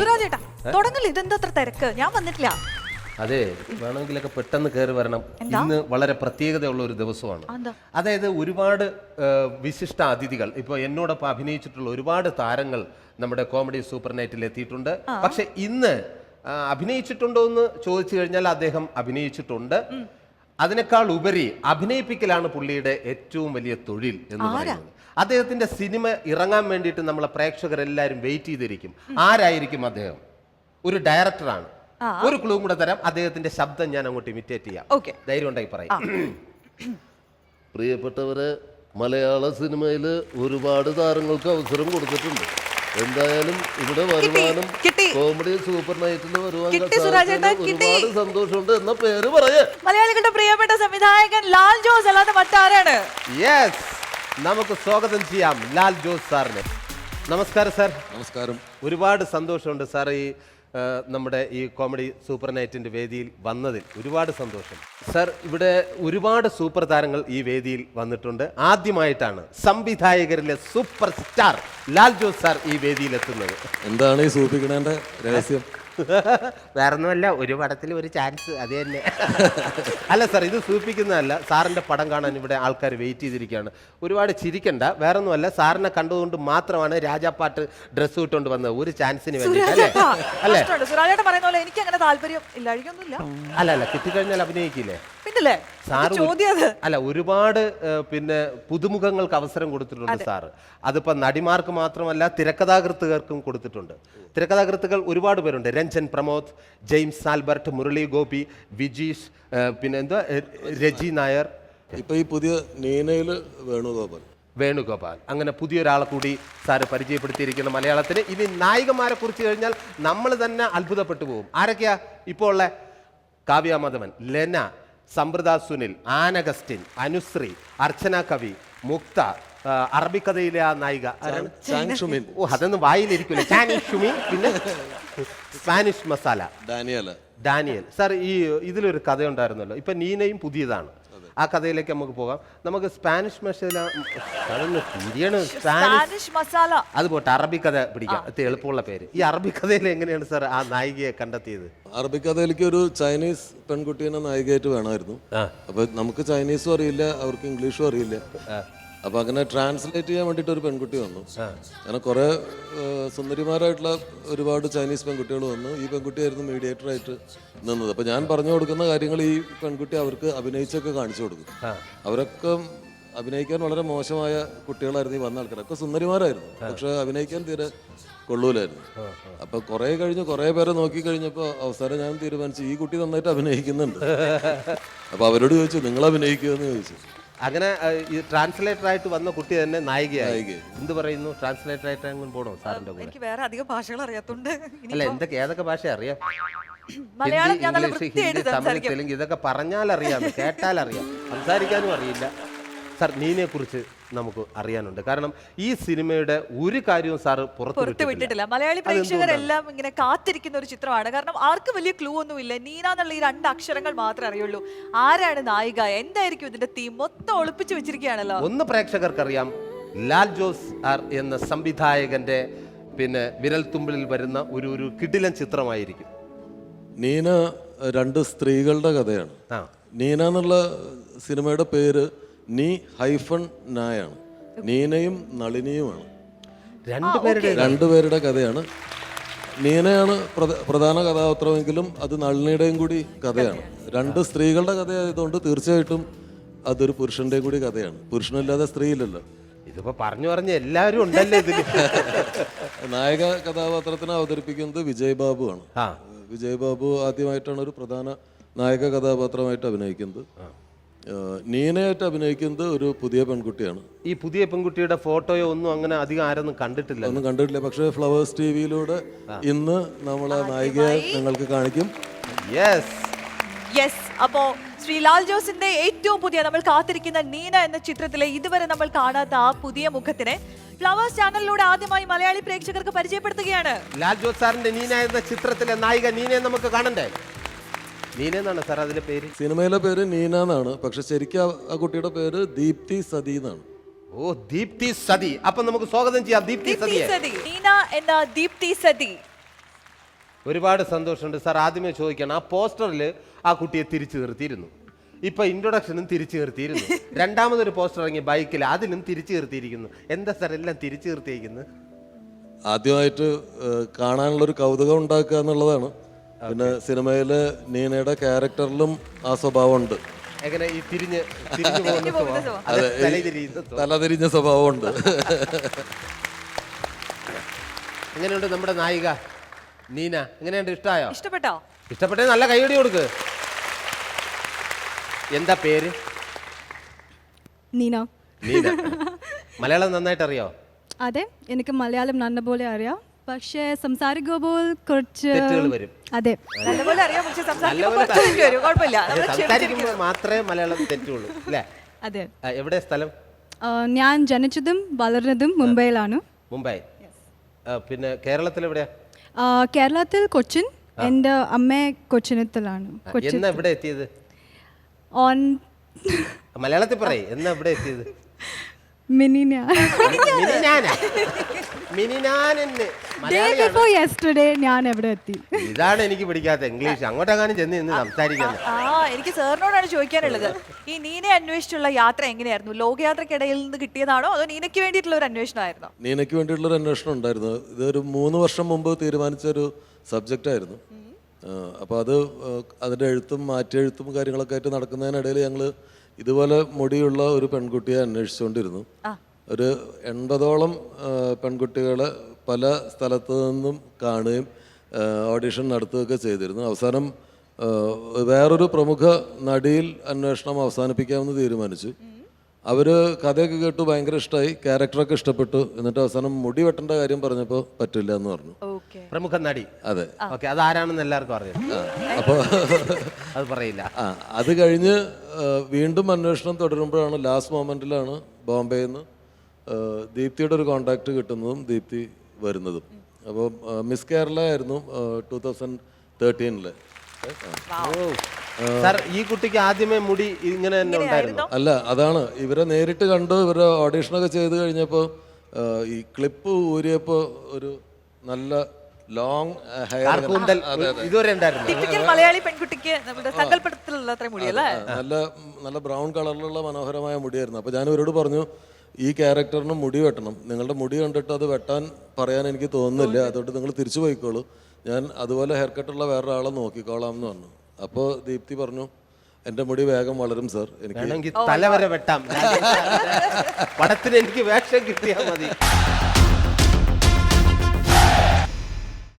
സുരാജ് ചേട്ടാ തുടങ്ങില്ല? ഇതെന്താ അത്ര തിരക്ക്? ഞാൻ വന്നിട്ടില്ല. അതെ വേണമെങ്കിലൊക്കെ പെട്ടെന്ന് കയറി വരണം. ഇന്ന് വളരെ പ്രത്യേകതയുള്ള ഒരു ദിവസമാണ്? അതായത് ഒരുപാട് വിശിഷ്ട അതിഥികൾ. ഇപ്പോൾ എന്നോടൊപ്പം അഭിനയിച്ചിട്ടുള്ള ഒരുപാട് താരങ്ങൾ നമ്മുടെ കോമഡി സൂപ്പർ നൈറ്റിൽ എത്തിയിട്ടുണ്ട്. പക്ഷെ ഇന്ന് അഭിനയിച്ചിട്ടുണ്ടോ എന്ന് ചോദിച്ചു കഴിഞ്ഞാൽ അദ്ദേഹം അഭിനയിച്ചിട്ടുണ്ട്. അതിനേക്കാൾ ഉപരി അഭിനയിപ്പിക്കലാണ് പുള്ളിയുടെ ഏറ്റവും വലിയ തൊഴിൽ എന്ന് പറയുന്നത്. അദ്ദേഹത്തിന്റെ സിനിമ ഇറങ്ങാൻ വേണ്ടിയിട്ട് നമ്മളെ പ്രേക്ഷകരെല്ലാവരും വെയിറ്റ് ചെയ്തിരിക്കും. ആരായിരിക്കും അദ്ദേഹം? ഒരു ഡയറക്ടറാണ് ഒരു ക്ലൂ കൂടെ തരാം. അദ്ദേഹത്തിന്റെ ശബ്ദം ഞാൻ അങ്ങോട്ട് ഇമിറ്റേറ്റ് ചെയ്യാം. ഓക്കെ ധൈര്യം ഉണ്ടായി പറയാം. പ്രിയപ്പെട്ടവരെ മലയാള സിനിമയിൽ ഒരുപാട് താരങ്ങൾക്ക് അവസരം കൊടുത്തിട്ടുണ്ട്. എന്തായാലും ഇവിടെ വരുവാനും കോമഡി സൂപ്പർ നൈറ്റിൽ വരുവാനും കിട്ടി സുരാജ് ഏട്ടാ, കിട്ടി. ഒരുപാട് സന്തോഷമുണ്ട് എന്ന പേര് പറയേ. മലയാളികളുടെ പ്രിയപ്പെട്ട സംവിധായകൻ ലാൽ ജോസ് അല്ലാതെ മറ്റാരാണ്? യെസ് നമുക്ക് സ്വാഗതം ചെയ്യാം ലാൽ ജോസ് സാറിനെ. നമസ്കാരം സാർ. നമസ്കാരം. ഒരുപാട് സന്തോഷമുണ്ട് സാർ ഈ നമ്മുടെ ഈ കോമഡി സൂപ്പർ നൈറ്റിന്റെ വേദിയിൽ വന്നതിൽ. ഒരുപാട് സന്തോഷം. സാർ ഇവിടെ ഒരുപാട് സൂപ്പർ താരങ്ങൾ ഈ വേദിയിൽ വന്നിട്ടുണ്ട്. ആദ്യമായിട്ടാണ് സംവിധായകരിലെ super star Lal Jose sir ഈ വേദിയിൽ എത്തുന്നത്. എന്താണ് ഈ സൂപ്പിക്കണേന്റെ രഹസ്യം? വേറൊന്നുമല്ല ഒരു പടത്തിൽ ഒരു ചാൻസ് അത് തന്നെ. അല്ല സാർ ഇത് സൂപ്പിക്കുന്നതല്ല സാറിന്റെ പടം കാണാൻ ഇവിടെ ആൾക്കാർ വെയിറ്റ് ചെയ്തിരിക്കുകയാണ്. ഒരുപാട് ചിരിക്കണ്ട വേറൊന്നുമല്ല സാറിനെ കണ്ടതുകൊണ്ട് മാത്രമാണ് രാജാപ്പാട്ട് ഡ്രസ്സ് ഇട്ടുകൊണ്ട് വന്നത്. ഒരു ചാൻസിന് വേണ്ടി അല്ലേ? പറയുന്ന പോലെ എനിക്ക് അങ്ങനെ താല്പര്യം അല്ല അല്ല കിട്ടിക്കഴിഞ്ഞാൽ അഭിനയിക്കില്ലേ? പിന്നല്ലേ? സാറ് അല്ല ഒരുപാട് പിന്നെ പുതുമുഖങ്ങൾക്ക് അവസരം കൊടുത്തിട്ടുണ്ട് സാറ്. അതിപ്പോ നടിമാർക്ക് മാത്രമല്ല തിരക്കഥാകൃത്തുകർക്കും കൊടുത്തിട്ടുണ്ട്. തിരക്കഥാകൃത്തുകൾ ഒരുപാട് പേരുണ്ട്. രഞ്ജൻ പ്രമോദ് ജെയിംസ് ആൽബർട്ട് മുരളി ഗോപി വിജീഷ് പിന്നെ എന്താ രജി നായർ. ഇപ്പൊ ഈ പുതിയ നീനയിൽ വേണുഗോപാൽ. വേണുഗോപാൽ. അങ്ങനെ പുതിയൊരാളെ കൂടി സാറ് പരിചയപ്പെടുത്തിയിരിക്കുന്ന മലയാളത്തിന്. ഇനി നായികമാരെ കുറിച്ച് കഴിഞ്ഞാൽ നമ്മൾ തന്നെ അത്ഭുതപ്പെട്ടു പോകും. ആരൊക്കെയാ ഇപ്പോൾ ഉള്ള? കാവ്യ മാധവൻ ലെന സമ്പ്രദാ സുനിൽ ആനഗസ്റ്റിൻ അനുശ്രീ അർച്ചന കവി മുക്ത അറബിക്കഥയിലെ ആ നായിക? ഓ അതൊന്നും വായിലിരിക്കില്ല ചാനീസ് പിന്നെ Spanish masala. Daniel. Daniel. Sir ഈ ഇതിലൊരു കഥയുണ്ടായിരുന്നല്ലോ. ഇപ്പൊ നീനയും പുതിയതാണ്. ആ കഥയിലേക്ക് നമുക്ക് പോകാം. നമുക്ക് സ്പാനിഷ് മസാല സ്പാനിഷ് മസാല. അത് പോട്ടെ അറബി കഥ പിടിക്കാം എളുപ്പമുള്ള പേര്. ഈ അറബി കഥയിൽ എങ്ങനെയാണ് സാർ ആ നായികയെ കണ്ടെത്തിയത്? അറബിക്കഥയിലേക്ക് ഒരു ചൈനീസ് പെൺകുട്ടീനെ നായികയായിട്ട് വേണമായിരുന്നു. അപ്പൊ നമുക്ക് ചൈനീസും അറിയില്ല അവർക്ക് ഇംഗ്ലീഷും അറിയില്ല. അപ്പൊ അങ്ങനെ ട്രാൻസ്ലേറ്റ് ചെയ്യാൻ വേണ്ടിട്ട് ഒരു പെൺകുട്ടി വന്നു. അങ്ങനെ കുറെ സുന്ദരിമാരായിട്ടുള്ള ഒരുപാട് ചൈനീസ് പെൺകുട്ടികൾ വന്നു. ഈ പെൺകുട്ടിയായിരുന്നു മീഡിയേറ്റർ ആയിട്ട് നിന്നത്. അപ്പൊ ഞാൻ പറഞ്ഞു കൊടുക്കുന്ന കാര്യങ്ങൾ ഈ പെൺകുട്ടി അവർക്ക് അഭിനയിച്ചൊക്കെ കാണിച്ചു കൊടുക്കും. അവരൊക്കെ അഭിനയിക്കാൻ വളരെ മോശമായ കുട്ടികളായിരുന്നു ഈ വന്ന ആൾക്കാർ. ഒക്കെ സുന്ദരിമാരായിരുന്നു. പക്ഷെ അഭിനയിക്കാൻ തീരെ കൊള്ളൂലായിരുന്നു. അപ്പൊ കുറെ കഴിഞ്ഞ് കുറെ പേരെ നോക്കി കഴിഞ്ഞപ്പോ അവസാനം ഞാൻ തീരുമാനിച്ചു ഈ കുട്ടി നന്നായിട്ട് അഭിനയിക്കുന്നുണ്ട്. അപ്പൊ അവരോട് ചോദിച്ചു നിങ്ങൾ അഭിനയിക്കുമെന്ന് ചോദിച്ചു. അങ്ങനെ ഈ ട്രാൻസ്ലേറ്റർ ആയിട്ട് വന്ന കുട്ടി തന്നെ നായികയായി. എന്ത് പറയുന്നു? ട്രാൻസ്ലേറ്റർ ആയിട്ട് അങ്ങ് പോണോ സാറിന്റെ കൂടെ? എനിക്ക് വേറെ അധികം ഭാഷകൾ അറിയാത്തോണ്ട് ഇനി അല്ല എന്തൊക്കെ ഏതൊക്കെ ഭാഷ അറിയാം? മലയാളം ഇംഗ്ലീഷ് ഹിന്ദി തമിഴ് തെലുങ്ക് ഇതൊക്കെ പറഞ്ഞാൽ അറിയാം കേട്ടാൽ അറിയാം സംസാരിക്കാനും അറിയില്ല. സാർ നീനെ കുറിച്ച് നമുക്ക് അറിയാനുണ്ട്. കാരണം ഈ സിനിമയുടെ ഒരു കാര്യവും സാർ പുറത്തു പുറത്ത് വിട്ടിട്ടില്ല. മലയാളി പ്രേക്ഷകരെല്ലാം ഇങ്ങനെ കാത്തിരിക്കുന്ന ഒരു ചിത്രമാണ്. കാരണം ആർക്കും വലിയ ക്ലൂ ഒന്നുമില്ല. നീന എന്നുള്ള ഈ രണ്ട് അക്ഷരങ്ങൾ മാത്രമേ അറിയുള്ളൂ. ആരാണ് നായിക? എന്തായിരിക്കും ഇതിന്റെ തീം മൊത്തം ഒളിപ്പിച്ചു വെച്ചിരിക്കുകയാണല്ലോ. ഒന്ന് പ്രേക്ഷകർക്കറിയാം. ലാൽ ജോസ് ആർ എന്ന സംവിധായകന്റെ പിന്നെ വിരൽത്തുമ്പിൽ വരുന്ന ഒരു ഒരു കിടിലൻ ചിത്രമായിരിക്കും. നീന രണ്ട് സ്ത്രീകളുടെ കഥയാണ്. നീന എന്നുള്ള സിനിമയുടെ പേര് നീ ഹൈഫൺ നായാണ്. നീനയും നളിനിയുമാണ്. രണ്ടുപേരുടെ രണ്ടുപേരുടെ കഥയാണ്. നീനയാണ് പ്രധാന കഥാപാത്രമെങ്കിലും അത് നളിനിയുടെയും കൂടി കഥയാണ്. രണ്ട് സ്ത്രീകളുടെ കഥയായതുകൊണ്ട് തീർച്ചയായിട്ടും അതൊരു പുരുഷന്റെയും കൂടി കഥയാണ്. പുരുഷനല്ലാതെ സ്ത്രീയില്ലല്ലോ. ഇതിപ്പോ പറഞ്ഞു പറഞ്ഞ എല്ലാവരും ഉണ്ടല്ലേ ഇതിൽ? നായക കഥാപാത്രത്തിനെ അവതരിപ്പിക്കുന്നത് വിജയ് ബാബു ആണ്. വിജയ് ബാബു ആദ്യമായിട്ടാണ് ഒരു പ്രധാന നായക കഥാപാത്രമായിട്ട് അഭിനയിക്കുന്നത്. നീനയായിട്ട് അഭിനയിക്കുന്നത് ഒരു പുതിയ പെൺകുട്ടിയാണ്. ഈ പുതിയ പെൺകുട്ടിയുടെ ഫോട്ടോയോ ഒന്നും അങ്ങനെ അധികം ആരൊന്നും കണ്ടിട്ടില്ല. ഒന്നും കണ്ടിട്ടില്ല. പക്ഷേ ഫ്ലവേഴ്സ് ടി വിയിലൂടെ ഇന്ന് നമ്മളെ നായികയെ നിങ്ങൾക്ക് കാണിക്കും. യെസ് യെസ് അപ്പോ ശ്രീ ലാൽ ജോസിന്റെ ഏറ്റവും പുതിയ നമ്മൾ കാത്തിരിക്കുന്ന നീന എന്ന ചിത്രത്തിലെ ഇതുവരെ നമ്മൾ കാണാത്ത ആ പുതിയ മുഖത്തിനെ ഫ്ലവേഴ്സ് ചാനലിലൂടെ ആദ്യമായി മലയാളി പ്രേക്ഷകർക്ക് പരിചയപ്പെടുത്തുകയാണ്. ലാൽ ജോസ് സാറിന്റെ നീന എന്ന ചിത്രത്തിലെ നായിക നീനയെ നമുക്ക് കാണണ്ടേ? നീന എന്നാണ് സാർ അതിന്റെ പേര്? സിനിമയിലെ പേര് നീന എന്നാണ്. പക്ഷെ ശരിക്കും ആ- കുട്ടിയുടെ പേര് ദീപ്തി സതി എന്നാണ്. ഓ ദീപ്തി സതി. അപ്പൊ നമുക്ക് സ്വാഗതം ചെയ്യാം. ദീപ്തി സതിയെ. സതി. നീന എന്ന ദീപ്തി സതി. ഒരുപാട് സന്തോഷമുണ്ട്. സാർ ആദ്യമേ ചോദിക്കണം. ആ പോസ്റ്ററിൽ ആ കുട്ടിയെ തിരിച്ചു നിർത്തിയിരുന്നു. ഇപ്പൊ ഇൻട്രൊഡക്ഷനും തിരിച്ചു നിർത്തിയിരുന്നു. രണ്ടാമതൊരു പോസ്റ്റർ ഇറങ്ങി ബൈക്കിൽ അതിനും തിരിച്ചു നിർത്തിയിരിക്കുന്നു. എന്താ സാർ എല്ലാം തിരിച്ചു നിർത്തിയിരിക്കുന്നത്? ആദ്യമായിട്ട് കാണാനുള്ള ഒരു കൗതുകം ഉണ്ടാക്കുക എന്നുള്ളതാണ്. പിന്നെ സിനിമയിൽ നീനയുടെ ക്യാരക്ടറിലും ആ സ്വഭാവം ഉണ്ട് എങ്ങനെ ഈ തിരിഞ്ഞ് തിരിഞ്ഞു പോകുന്ന പോകുന്ന സ്വഭാവം? ഉണ്ട് തലതിരിയുന്ന സ്വഭാവം. തലതിരിഞ്ഞ സ്വഭാവമുണ്ട്. എങ്ങനെയുണ്ട് നമ്മുടെ നായിക നീന? എങ്ങനെയുണ്ട്? ഇഷ്ടമായോ ഇഷ്ടപ്പെട്ടോ? ഇഷ്ടപ്പെട്ടേ നല്ല കൈയടി കൊടുക്ക്. എന്താ പേര്? നീന. നീന. മലയാളം നന്നായിട്ട് അറിയോ അതെ എനിക്ക് മലയാളം നല്ലപോലെ അറിയാം. പക്ഷേ സംസാരിക്കുമ്പോൾ കുറച്ച് തെറ്റുകൾ വരും. അതെ. നല്ലപോലെ അറിയാം പക്ഷെ സംസാരിക്കുമ്പോൾ നല്ലപോലെ കുറച്ച് തെറ്റ് വരും. കുഴപ്പമില്ല. സംസാരിക്കുമ്പോൾ മാത്രമേ മലയാളം തെറ്റുള്ളൂ അല്ലേ? അതെ. ആ, എവിടെ സ്ഥലം? ആ, ഞാൻ ജനിച്ചതും വളർന്നതും മുംബൈയിലാണ്. മുംബൈ. ആ, പിന്നെ കേരളത്തിൽ എവിടെയാ? ആ, കേരളത്തിൽ കൊച്ചിൻ എന്റെ അമ്മ കൊച്ചിനത്തിലാണ്. കൊച്ചി എന്നാ ഇവിടെ എത്തിയത്? ഓൺ മലയാളത്തിൽ പറയേ എന്നാ ഇവിടെ എത്തിയത്? മിനിന മിനിനാനാ മിനിനാനെന്ന് ഡേ മലയാളിയാണ്. ബിഫോർ യെസ്റ്റർഡേ ഞാൻ എവിടെ എത്തി? ഇതാണ് എനിക്ക് പിടിക്കാത്ത ഇംഗ്ലീഷ് അങ്ങോട്ടെങ്ങാനും ചെന്ന് നിന്ന് സംസാരിക്കുന്നത് ആ എനിക്ക് സാറിനോടാണ് ചോദിക്കാനുള്ളത്. ഈ നീനെ അന്വേഷിച്ചുള്ള യാത്ര എങ്ങനെയായിരുന്നു? ലോകയാത്രക്കിടയിൽ നിന്ന് കിട്ടിയതാണോ? അതോ നീനയ്ക്ക് വേണ്ടിയിട്ടുള്ള ഒരു അന്വേഷണമായിരുന്നോ? നീനയ്ക്ക് വേണ്ടിയിട്ടുള്ളൊരു അന്വേഷണം ഉണ്ടായിരുന്നു. ഇതൊരു മൂന്ന് വർഷം മുമ്പ് തീരുമാനിച്ച ഒരു സബ്ജക്റ്റ് ആയിരുന്നു അപ്പോൾ അത് ആ, അതിന്റെ എഴുത്തും മാറ്റെഴുത്തും കാര്യങ്ങളൊക്കെ ആയിട്ട് നടക്കുന്നതിനിടയിൽ ഞങ്ങൾ ഇതുപോലെ മുടിയുള്ള ഒരു പെൺകുട്ടിയെ അന്വേഷിച്ചുകൊണ്ടിരുന്നു. ഒരു എൺപതോളം പെൺകുട്ടികൾ പെൺകുട്ടികളെ പല സ്ഥലത്തു നിന്നും കാണുകയും ഓഡിഷൻ നടത്തുകയൊക്കെ ചെയ്തിരുന്നു. അവസാനം വേറൊരു പ്രമുഖ നടിയിൽ അന്വേഷണം അവസാനിപ്പിക്കാമെന്ന് തീരുമാനിച്ചു. അവർ കഥയൊക്കെ കേട്ടു ഭയങ്കര ഇഷ്ടമായി ക്യാരക്ടറൊക്കെ ഇഷ്ടപ്പെട്ടു. എന്നിട്ട് അവസാനം മുടി വെട്ടേണ്ട കാര്യം പറഞ്ഞപ്പോൾ പറ്റില്ല എന്ന് പറഞ്ഞു. ഓക്കെ. പ്രമുഖ നടി. അതെ. ഓക്കെ അതാരാണെന്ന് എല്ലാവർക്കും അറിയാം. അപ്പോൾ അത് പറയില്ല. ആ അത് കഴിഞ്ഞ് വീണ്ടും അന്വേഷണം തുടരുമ്പോഴാണ് ലാസ്റ്റ് മൊമെന്റിലാണ് ബോംബെയിൽ നിന്ന് ദീപ്തിയുടെ ഒരു കോണ്ടാക്ട് കിട്ടുന്നതും ദീപ്തി വരുന്നതും. അപ്പോൾ മിസ് കേരള ആയിരുന്നു ടൂ തൗസൻഡ് തേർട്ടീനിൽ സാർ ഈ കുട്ടിക്ക് ആദ്യമേ മുടി ഇങ്ങനെ തന്നെ ഉണ്ടായിരുന്നു? അല്ല അതാണ്. ഇവരെ നേരിട്ട് കണ്ടു ഇവരെ ഓഡീഷനൊക്കെ ചെയ്ത് കഴിഞ്ഞപ്പോൾ ഈ ക്ലിപ്പ് ഊരിയപ്പോൾ ഒരു നല്ല ലോങ് ഹെയർ കാർക്കൂന്തൽ ഇതുവരെ ഉണ്ടായിരുന്നു. ടിപ്പിക്കൽ മലയാളി പെൺകുട്ടിക്ക് സങ്കല്പത്തിലുള്ള നല്ല നല്ല ബ്രൗൺ കളറിലുള്ള മനോഹരമായ മുടിയായിരുന്നു. അപ്പോൾ ഞാൻ ഇവരോട് പറഞ്ഞു ഈ ക്യാരക്ടറിന് മുടി വെട്ടണം. നിങ്ങളുടെ മുടി കണ്ടിട്ട് അത് വെട്ടാൻ പറയാൻ എനിക്ക് തോന്നുന്നില്ല. അതുകൊണ്ട് നിങ്ങൾ തിരിച്ചു പോയിക്കോളൂ. ഞാൻ അതുപോലെ ഹെയർ കട്ടുള്ള വേറൊരാളെ നോക്കിക്കോളാം എന്ന് പറഞ്ഞു. അപ്പോൾ ദീപ്തി പറഞ്ഞു എന്റെ മുടി വേഗം വളരും സർ എനിക്ക് തല വരെ വെട്ടാം. പടത്തിന് എനിക്ക് വേഷം കിട്ടിയാൽ മതി.